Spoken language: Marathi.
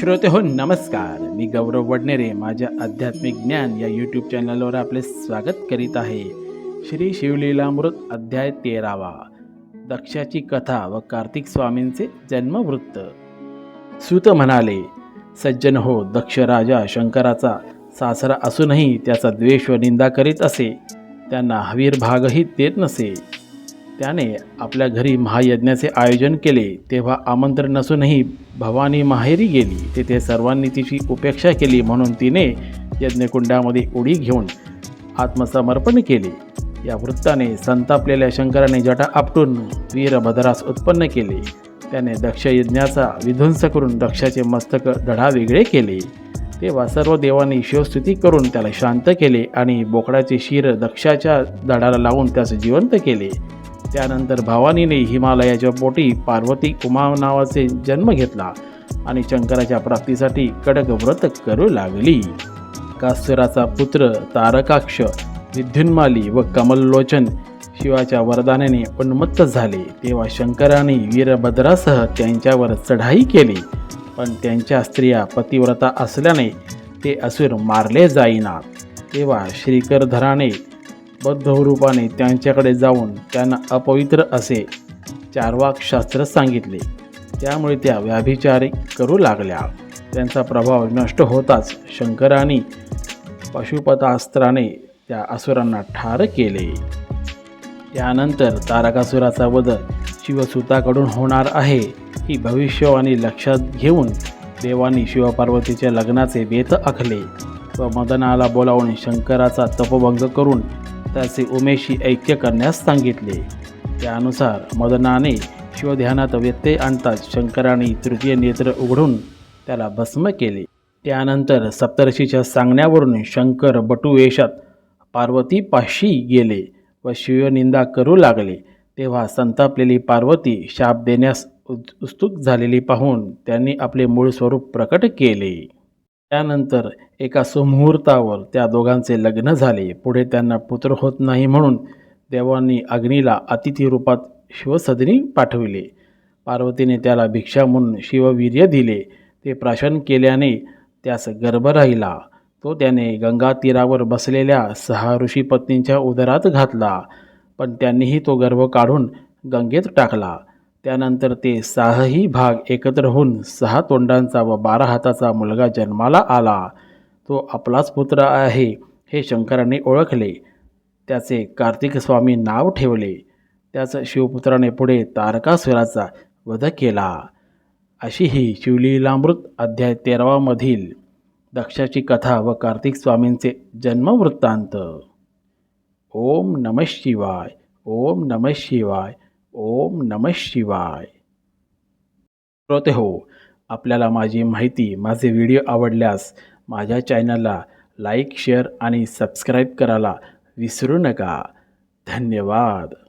श्रोते हो नमस्कार. मी गौरव वडनेरे माझ्या आध्यात्मिक ज्ञान या यूट्यूब चॅनलवर आपले स्वागत करीत आहे. श्री शिवलीलामृत अध्याय तेरावा. दक्षाची कथा व कार्तिक स्वामींचे जन्मवृत्त. सूत म्हणाले सज्जन हो दक्ष राजा शंकराचा सासरा असूनही त्याचा द्वेष व निंदा करीत असे. त्यांना हवीर भागही देत नसे. त्याने आपल्या घरी महायज्ञाचे आयोजन केले तेव्हा आमंत्रण नसूनही भवानी माहेरी गेली. तेथे सर्वांनी तिची उपेक्षा केली म्हणून तिने यज्ञकुंडामध्ये उडी घेऊन आत्मसमर्पण केले. या वृत्ताने संतापलेल्या शंकराने जटा आपटून वीरभद्रास उत्पन्न केले. त्याने दक्ष यज्ञाचा विध्वंस करून दक्षाचे मस्तक धडा वेगळे केले. तेव्हा सर्व देवांनी शिवस्तुती करून त्याला शांत केले आणि बोकडाचे शिर दक्षाच्या धडाला लावून त्यास जिवंत केले. त्यानंतर भवानीने हिमालयाच्या पोटी पार्वती उमा नावाचे जन्म घेतला आणि शंकराच्या प्राप्तीसाठी कडक व्रत करू लागली. कासुराचा पुत्र तारकाक्ष विद्युन्माली व कमललोचन शिवाच्या वरदानाने उन्मत्त झाले. तेव्हा शंकराने वीरभद्रासह त्यांच्यावर चढाई केली. पण त्यांच्या स्त्रिया पतिव्रता असल्याने ते असुर मारले जाईनात तेव्हा श्रीकरधराने बद्धरूपाने त्यांच्याकडे जाऊन त्यांना अपवित्र असे चारवाक शास्त्र सांगितले. त्यामुळे त्या व्याभिचारी करू लागल्या. त्यांचा प्रभाव नष्ट होताच शंकराने पशुपतास्त्राने त्या असुरांना ठार केले. त्यानंतर तारकासुराचा वध शिवसुताकडून होणार आहे ही भविष्यवाणी लक्षात घेऊन देवानी शिवपार्वतीच्या लग्नाचे बेत आखले व मदनाला बोलावून शंकराचा तपभंग करून त्याचे उमेशी ऐक्य करण्यास सांगितले. त्यानुसार मदनाने शिवध्यानात व्यत्यय आणताच शंकराने तृतीय नेत्र उघडून त्याला भस्म केले. त्यानंतर सप्तर्षीच्या सांगण्यावरून शंकर बटुवेशात पार्वतीपाशी गेले व शिवनिंदा करू लागले. तेव्हा संतापलेली पार्वती शाप देण्यास उत्सुक झालेली पाहून त्यांनी आपले मूळ स्वरूप प्रकट केले. त्यानंतर एका सुमुहूर्तावर त्या दोघांचे लग्न झाले. पुढे त्यांना पुत्र होत नाही म्हणून देवांनी अग्नीला अतिथी रूपात शिवसदनी पाठविले. पार्वतीने त्याला भिक्षा म्हणून शिववीर्य दिले. ते प्राशन केल्याने त्यास गर्भ राहिला. तो त्याने गंगा तीरावर बसलेल्या सहा ऋषी पत्नींच्या उदरात घातला. पण त्यांनीही तो गर्भ काढून गंगेत टाकला. त्यानंतर ते सहाही भाग एकत्र होऊन सहा तोंडांचा व बारा हाताचा मुलगा जन्माला आला. तो आपलाच पुत्र आहे हे शंकराने ओळखले. त्याचे कार्तिक स्वामी नाव ठेवले. त्याच शिवपुत्राने पुढे तारकासुराचा वध केला. अशी ही शिवलीलामृत अध्याय तेरावामधील दक्षाची कथा व कार्तिक स्वामींचे जन्मवृत्तांत. ओम नम शिवाय ओम नम शिवाय. ओम नम शिवाय. श्रोते हो आपल्याला माझी माहिती माझे व्हिडिओ आवडल्यास माझ्या चॅनलला लाईक शेअर आणि सबस्क्राईब करायला विसरू नका. धन्यवाद.